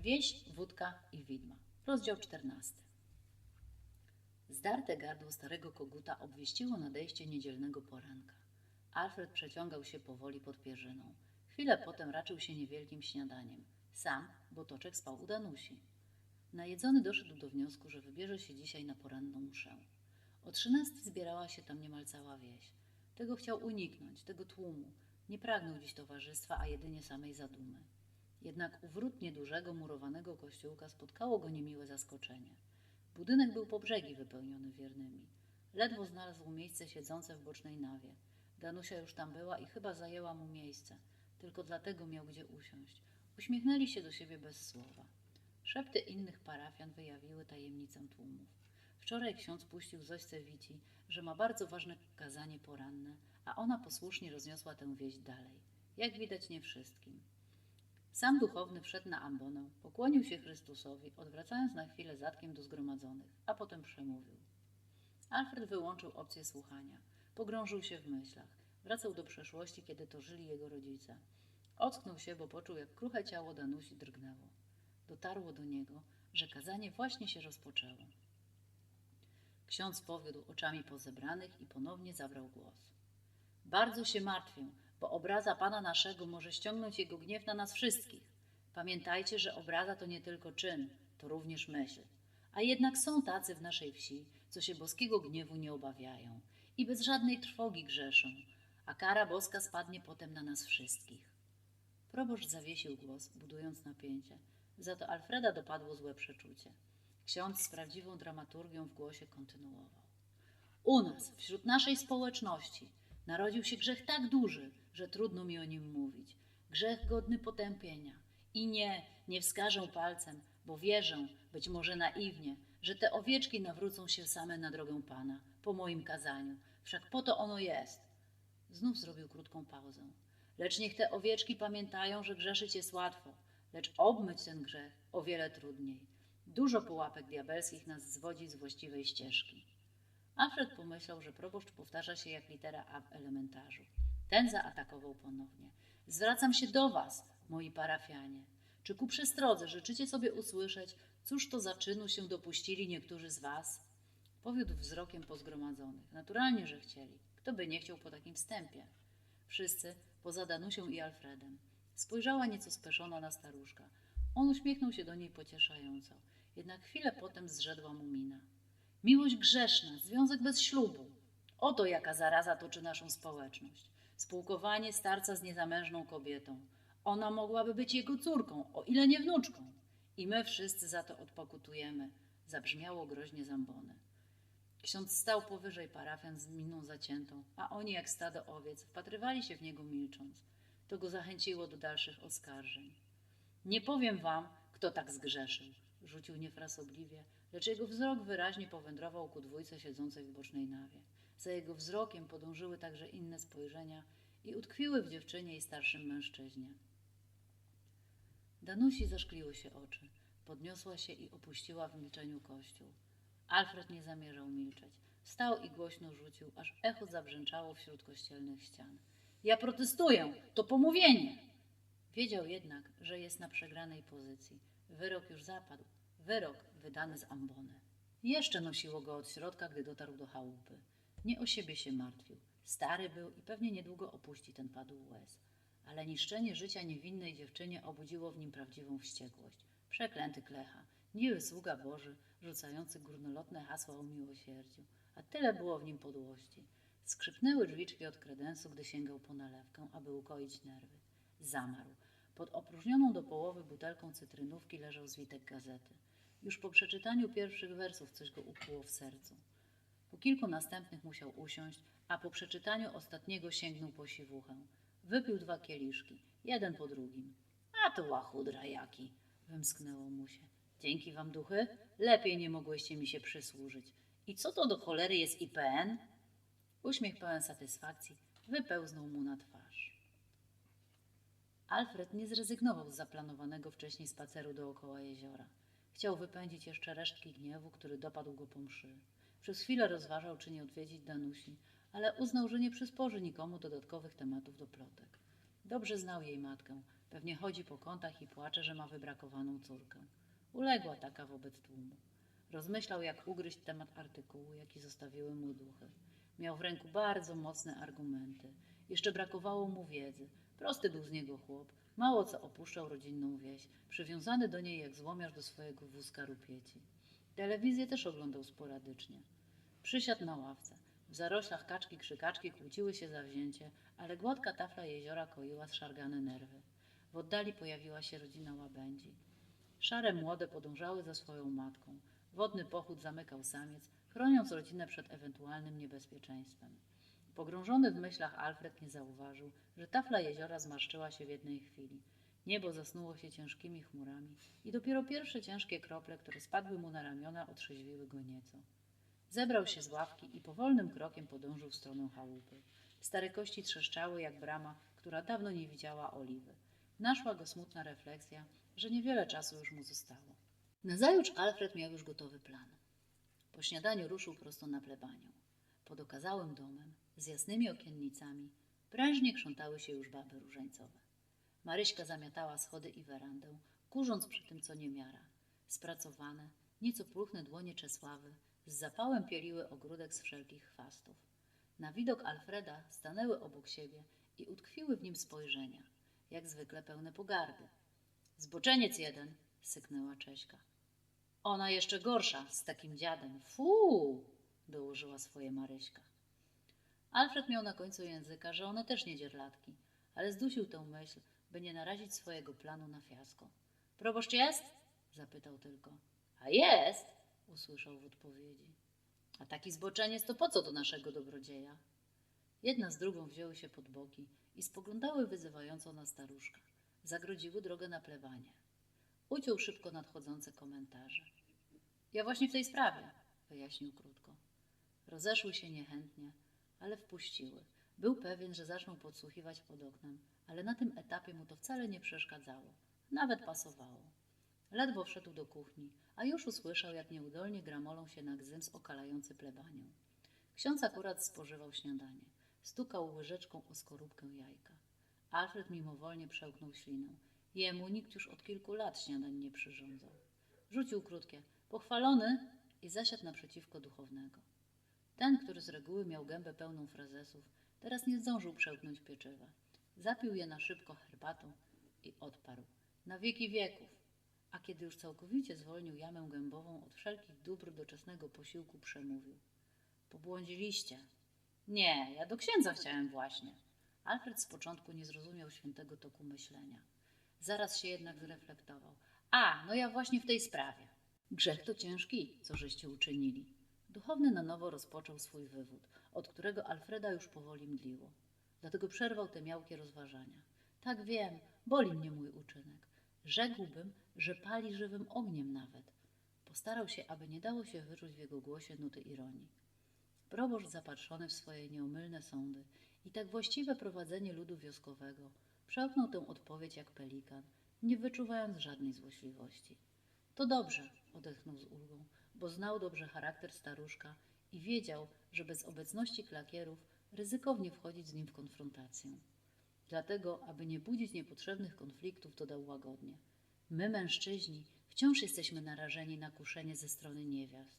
Wieś, wódka i widma. Rozdział 14. Zdarte gardło starego koguta obwieściło nadejście niedzielnego poranka. Alfred przeciągał się powoli pod pierzyną. Chwilę potem raczył się niewielkim śniadaniem. Sam, bo Toczek spał u Danusi. Najedzony doszedł do wniosku, że wybierze się dzisiaj na poranną mszę. O trzynastej zbierała się tam niemal cała wieś. Tego chciał uniknąć, tego tłumu. Nie pragnął dziś towarzystwa, a jedynie samej zadumy. Jednak u wrót niedużego, murowanego kościółka spotkało go niemiłe zaskoczenie. Budynek był po brzegi wypełniony wiernymi. Ledwo znalazł miejsce siedzące w bocznej nawie. Danusia już tam była i chyba zajęła mu miejsce. Tylko dlatego miał gdzie usiąść. Uśmiechnęli się do siebie bez słowa. Szepty innych parafian wyjawiły tajemnicę tłumów. Wczoraj ksiądz puścił Zośce Wici, że ma bardzo ważne kazanie poranne, a ona posłusznie rozniosła tę wieść dalej. Jak widać nie wszystkim. Sam duchowny wszedł na ambonę, pokłonił się Chrystusowi, odwracając na chwilę zadkiem do zgromadzonych, a potem przemówił. Alfred wyłączył opcję słuchania. Pogrążył się w myślach. Wracał do przeszłości, kiedy to żyli jego rodzice. Ocknął się, bo poczuł, jak kruche ciało Danusi drgnęło. Dotarło do niego, że kazanie właśnie się rozpoczęło. Ksiądz powiódł oczami po zebranych i ponownie zabrał głos. Bardzo się martwię, bo obraza Pana naszego może ściągnąć jego gniew na nas wszystkich. Pamiętajcie, że obraza to nie tylko czyn, to również myśl. A jednak są tacy w naszej wsi, co się boskiego gniewu nie obawiają i bez żadnej trwogi grzeszą, a kara boska spadnie potem na nas wszystkich. Proboszcz zawiesił głos, budując napięcie. Za to Alfreda dopadło złe przeczucie. Ksiądz z prawdziwą dramaturgią w głosie kontynuował. U nas, wśród naszej społeczności, narodził się grzech tak duży, że trudno mi o nim mówić. Grzech godny potępienia. I nie, nie wskażę palcem, bo wierzę, być może naiwnie, że te owieczki nawrócą się same na drogę Pana, po moim kazaniu. Wszak po to ono jest. Znów zrobił krótką pauzę. Lecz niech te owieczki pamiętają, że grzeszyć jest łatwo, lecz obmyć ten grzech o wiele trudniej. Dużo pułapek diabelskich nas zwodzi z właściwej ścieżki. Alfred pomyślał, że proboszcz powtarza się jak litera A w elementarzu. Ten zaatakował ponownie. Zwracam się do was, moi parafianie. Czy ku przestrodze życzycie sobie usłyszeć, cóż to za czynu się dopuścili niektórzy z was? Powiódł wzrokiem po zgromadzonych. Naturalnie, że chcieli. Kto by nie chciał po takim wstępie? Wszyscy, poza Danusią i Alfredem. Spojrzała nieco speszona na staruszka. On uśmiechnął się do niej pocieszająco. Jednak chwilę potem zrzedła mu mina. Miłość grzeszna, związek bez ślubu. Oto jaka zaraza toczy naszą społeczność. Spółkowanie starca z niezamężną kobietą. Ona mogłaby być jego córką, o ile nie wnuczką. I my wszyscy za to odpokutujemy. Zabrzmiało groźnie zambony. Ksiądz stał powyżej parafian z miną zaciętą, a oni jak stado owiec wpatrywali się w niego milcząc. To go zachęciło do dalszych oskarżeń. Nie powiem wam, kto tak zgrzeszył, rzucił niefrasobliwie, lecz jego wzrok wyraźnie powędrował ku dwójce siedzącej w bocznej nawie. Za jego wzrokiem podążyły także inne spojrzenia i utkwiły w dziewczynie i starszym mężczyźnie. Danusi zaszkliły się oczy. Podniosła się i opuściła w milczeniu kościół. Alfred nie zamierzał milczeć. Wstał i głośno rzucił, aż echo zabrzęczało wśród kościelnych ścian. Ja protestuję! To pomówienie! Wiedział jednak, że jest na przegranej pozycji. Wyrok już zapadł. Wyrok wydany z ambony. Jeszcze nosiło go od środka, gdy dotarł do chałupy. Nie o siebie się martwił. Stary był i pewnie niedługo opuści ten padł łez. Ale niszczenie życia niewinnej dziewczynie obudziło w nim prawdziwą wściekłość. Przeklęty klecha, miły sługa Boży, rzucający górnolotne hasła o miłosierdziu. A tyle było w nim podłości. Skrzypnęły drzwiczki od kredensu, gdy sięgał po nalewkę, aby ukoić nerwy. Zamarł. Pod opróżnioną do połowy butelką cytrynówki leżał zwitek gazety. Już po przeczytaniu pierwszych wersów coś go ukłuło w sercu. Po kilku następnych musiał usiąść, a po przeczytaniu ostatniego sięgnął po siwuchę. Wypił dwa kieliszki, jeden po drugim. A to łachudra jaki, wymsknęło mu się. Dzięki wam duchy, lepiej nie mogłyście mi się przysłużyć. I co to do cholery jest IPN? Uśmiech pełen satysfakcji wypełznął mu na twarz. Alfred nie zrezygnował z zaplanowanego wcześniej spaceru dookoła jeziora. Chciał wypędzić jeszcze resztki gniewu, który dopadł go po mszy. Przez chwilę rozważał, czy nie odwiedzić Danusi, ale uznał, że nie przysporzy nikomu dodatkowych tematów do plotek. Dobrze znał jej matkę. Pewnie chodzi po kątach i płacze, że ma wybrakowaną córkę. Uległa taka wobec tłumu. Rozmyślał, jak ugryźć temat artykułu, jaki zostawiły mu duchy. Miał w ręku bardzo mocne argumenty. Jeszcze brakowało mu wiedzy. Prosty był z niego chłop. Mało co opuszczał rodzinną wieś, przywiązany do niej jak złomiarz do swojego wózka rupieci. Telewizję też oglądał sporadycznie. Przysiadł na ławce. W zaroślach kaczki krzykaczki kłóciły się zawzięcie, ale gładka tafla jeziora koiła zszargane nerwy. W oddali pojawiła się rodzina łabędzi. Szare młode podążały za swoją matką. Wodny pochód zamykał samiec, chroniąc rodzinę przed ewentualnym niebezpieczeństwem. Pogrążony w myślach Alfred nie zauważył, że tafla jeziora zmarszczyła się w jednej chwili. Niebo zasnuło się ciężkimi chmurami i dopiero pierwsze ciężkie krople, które spadły mu na ramiona, otrzeźwiły go nieco. Zebrał się z ławki i powolnym krokiem podążył w stronę chałupy. Stare kości trzeszczały jak brama, która dawno nie widziała oliwy. Naszła go smutna refleksja, że niewiele czasu już mu zostało. Nazajutrz Alfred miał już gotowy plan. Po śniadaniu ruszył prosto na plebanię. Pod okazałym domem, z jasnymi okiennicami, prężnie krzątały się już baby różańcowe. Maryśka zamiatała schody i werandę, kurząc przy tym co niemiara. Spracowane, nieco pulchne dłonie Czesławy z zapałem pieliły ogródek z wszelkich chwastów. Na widok Alfreda stanęły obok siebie i utkwiły w nim spojrzenia, jak zwykle pełne pogardy. Zboczeniec jeden, syknęła Cześka. Ona jeszcze gorsza, z takim dziadem. Fu! Dołożyła swoje Maryśka. Alfred miał na końcu języka, że one też nie dzierlatki, ale zdusił tę myśl, by nie narazić swojego planu na fiasko. Proboszcz jest? zapytał tylko. A jest, usłyszał w odpowiedzi. A taki zboczeniec to po co do naszego dobrodzieja? Jedna z drugą wzięły się pod boki i spoglądały wyzywająco na staruszka. Zagrodziły drogę na plewanie. Uciął szybko nadchodzące komentarze. Ja właśnie w tej sprawie, wyjaśnił krótko. Rozeszły się niechętnie, ale wpuściły. Był pewien, że zaczną podsłuchiwać pod oknem, ale na tym etapie mu to wcale nie przeszkadzało. Nawet pasowało. Ledwo wszedł do kuchni, a już usłyszał, jak nieudolnie gramolą się na gzyms okalający plebanią. Ksiądz akurat spożywał śniadanie. Stukał łyżeczką o skorupkę jajka. Alfred mimowolnie przełknął ślinę. Jemu nikt już od kilku lat śniadań nie przyrządzał. Rzucił krótkie pochwalony i zasiadł naprzeciwko duchownego. Ten, który z reguły miał gębę pełną frazesów, teraz nie zdążył przełknąć pieczywa. Zapił je na szybko herbatą i odparł. Na wieki wieków. A kiedy już całkowicie zwolnił jamę gębową od wszelkich dóbr doczesnego posiłku, przemówił. Pobłądziliście. Nie, ja do księdza chciałem właśnie. Alfred z początku nie zrozumiał świętego toku myślenia. Zaraz się jednak zreflektował. A, no ja właśnie w tej sprawie. Grzech to ciężki, co żeście uczynili. Duchowny na nowo rozpoczął swój wywód, od którego Alfreda już powoli mdliło. Dlatego przerwał te miałkie rozważania. Tak wiem, boli mnie mój uczynek. Rzekłbym, że pali żywym ogniem nawet. Postarał się, aby nie dało się wyczuć w jego głosie nuty ironii. Proboszcz zapatrzony w swoje nieomylne sądy i tak właściwe prowadzenie ludu wioskowego przełknął tę odpowiedź jak pelikan, nie wyczuwając żadnej złośliwości. To dobrze, odetchnął z ulgą, bo znał dobrze charakter staruszka i wiedział, że bez obecności klakierów ryzykownie wchodzić z nim w konfrontację. Dlatego, aby nie budzić niepotrzebnych konfliktów, dodał łagodnie. My, mężczyźni, wciąż jesteśmy narażeni na kuszenie ze strony niewiast.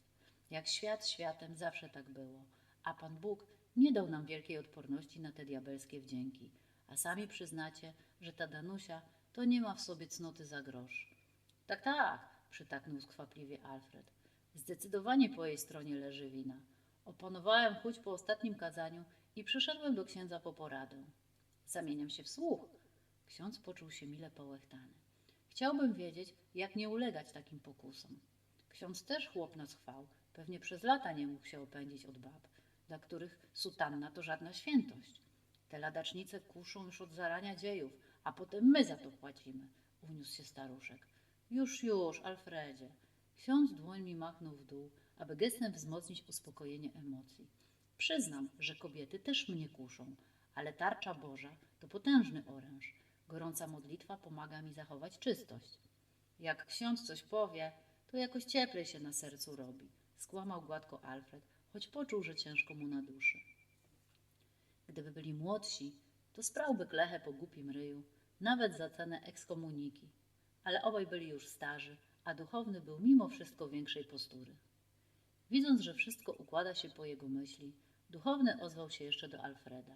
Jak świat światem zawsze tak było, a Pan Bóg nie dał nam wielkiej odporności na te diabelskie wdzięki, a sami przyznacie, że ta Danusia to nie ma w sobie cnoty za grosz. Tak, tak, przytaknął skwapliwie Alfred. Zdecydowanie po jej stronie leży wina. Opanowałem chuć po ostatnim kazaniu i przyszedłem do księdza po poradę. Zamieniam się w słuch. Ksiądz poczuł się mile połechtany. Chciałbym wiedzieć, jak nie ulegać takim pokusom. Ksiądz też chłop nas chwał, pewnie przez lata nie mógł się opędzić od bab, dla których sutanna to żadna świętość. Te ladacznice kuszą już od zarania dziejów, a potem my za to płacimy, uniósł się staruszek. Już, już, Alfredzie. Ksiądz dłońmi machnął w dół, aby gestem wzmocnić uspokojenie emocji. Przyznam, że kobiety też mnie kuszą, ale tarcza Boża to potężny oręż. Gorąca modlitwa pomaga mi zachować czystość. Jak ksiądz coś powie, to jakoś cieplej się na sercu robi. Skłamał gładko Alfred, choć poczuł, że ciężko mu na duszy. Gdyby byli młodsi, to sprałby klechę po głupim ryju, nawet za cenę ekskomuniki. Ale obaj byli już starzy, a duchowny był mimo wszystko większej postury. Widząc, że wszystko układa się po jego myśli, duchowny ozwał się jeszcze do Alfreda.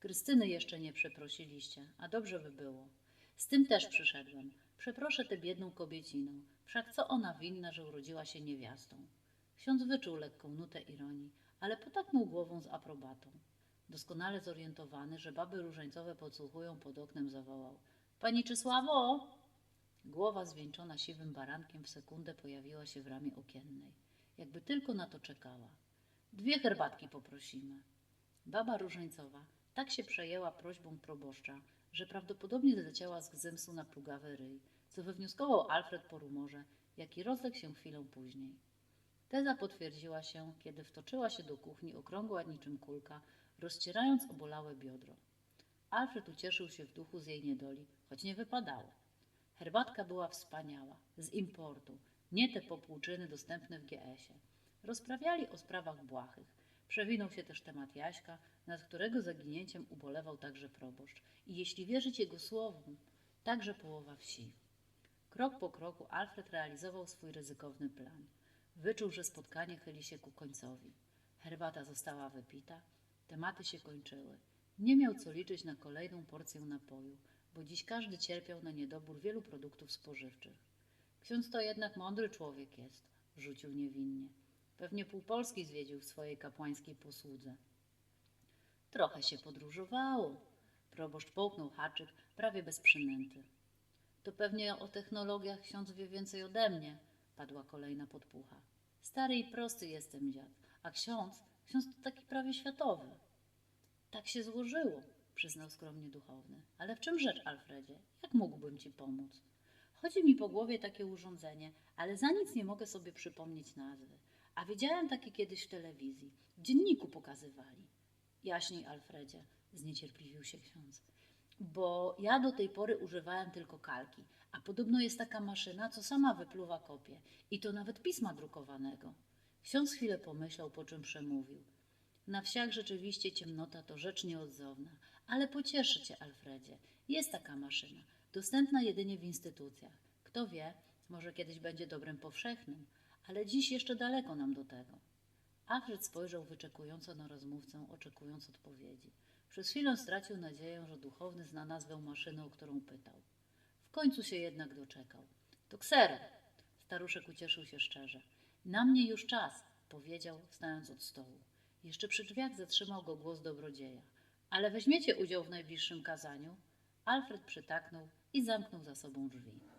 Krystyny jeszcze nie przeprosiliście, a dobrze by było. Z tym też przyszedłem. Przeproszę tę biedną kobieciną, wszak co ona winna, że urodziła się niewiastą. Ksiądz wyczuł lekką nutę ironii, ale potaknął głową z aprobatą. Doskonale zorientowany, że baby różańcowe podsłuchują pod oknem, zawołał: Pani Czysławo! Głowa zwieńczona siwym barankiem w sekundę pojawiła się w ramie okiennej, jakby tylko na to czekała. Dwie herbatki poprosimy. Baba różańcowa tak się przejęła prośbą proboszcza, że prawdopodobnie zleciała z gzymsu na plugawy ryj, co wywnioskował Alfred po rumorze, jaki rozległ się chwilę później. Teza potwierdziła się, kiedy wtoczyła się do kuchni okrągła niczym kulka, rozcierając obolałe biodro. Alfred ucieszył się w duchu z jej niedoli, choć nie wypadało. Herbatka była wspaniała, z importu, nie te popłuczyny dostępne w GS-ie. Rozprawiali o sprawach błahych. Przewinął się też temat Jaśka, nad którego zaginięciem ubolewał także proboszcz i jeśli wierzyć jego słowom, także połowa wsi. Krok po kroku Alfred realizował swój ryzykowny plan. Wyczuł, że spotkanie chyli się ku końcowi. Herbata została wypita, tematy się kończyły. Nie miał co liczyć na kolejną porcję napoju, bo dziś każdy cierpiał na niedobór wielu produktów spożywczych. Ksiądz to jednak mądry człowiek jest, rzucił niewinnie. Pewnie pół Polski zwiedził w swojej kapłańskiej posłudze. Trochę się podróżowało. Proboszcz połknął haczyk, prawie bez przynęty. To pewnie o technologiach ksiądz wie więcej ode mnie, padła kolejna podpucha. Stary i prosty jestem dziad, a ksiądz, ksiądz to taki prawie światowy. Tak się złożyło, przyznał skromnie duchowny. Ale w czym rzecz, Alfredzie? Jak mógłbym ci pomóc? Chodzi mi po głowie takie urządzenie, ale za nic nie mogę sobie przypomnieć nazwy. A widziałem takie kiedyś w telewizji. W dzienniku pokazywali. Jaśniej, Alfredzie, zniecierpliwił się ksiądz. Bo ja do tej pory używałem tylko kalki, a podobno jest taka maszyna, co sama wypluwa kopię. I to nawet pisma drukowanego. Ksiądz chwilę pomyślał, po czym przemówił. Na wsiach rzeczywiście ciemnota to rzecz nieodzowna, ale pocieszę cię, Alfredzie. Jest taka maszyna, dostępna jedynie w instytucjach. Kto wie, może kiedyś będzie dobrem powszechnym, ale dziś jeszcze daleko nam do tego. Alfred spojrzał wyczekująco na rozmówcę, oczekując odpowiedzi. Przez chwilę stracił nadzieję, że duchowny zna nazwę maszyny, o którą pytał. W końcu się jednak doczekał. To ksero. Staruszek ucieszył się szczerze. Na mnie już czas, powiedział, wstając od stołu. Jeszcze przy drzwiach zatrzymał go głos dobrodzieja. Ale weźmiecie udział w najbliższym kazaniu? Alfred przytaknął i zamknął za sobą drzwi.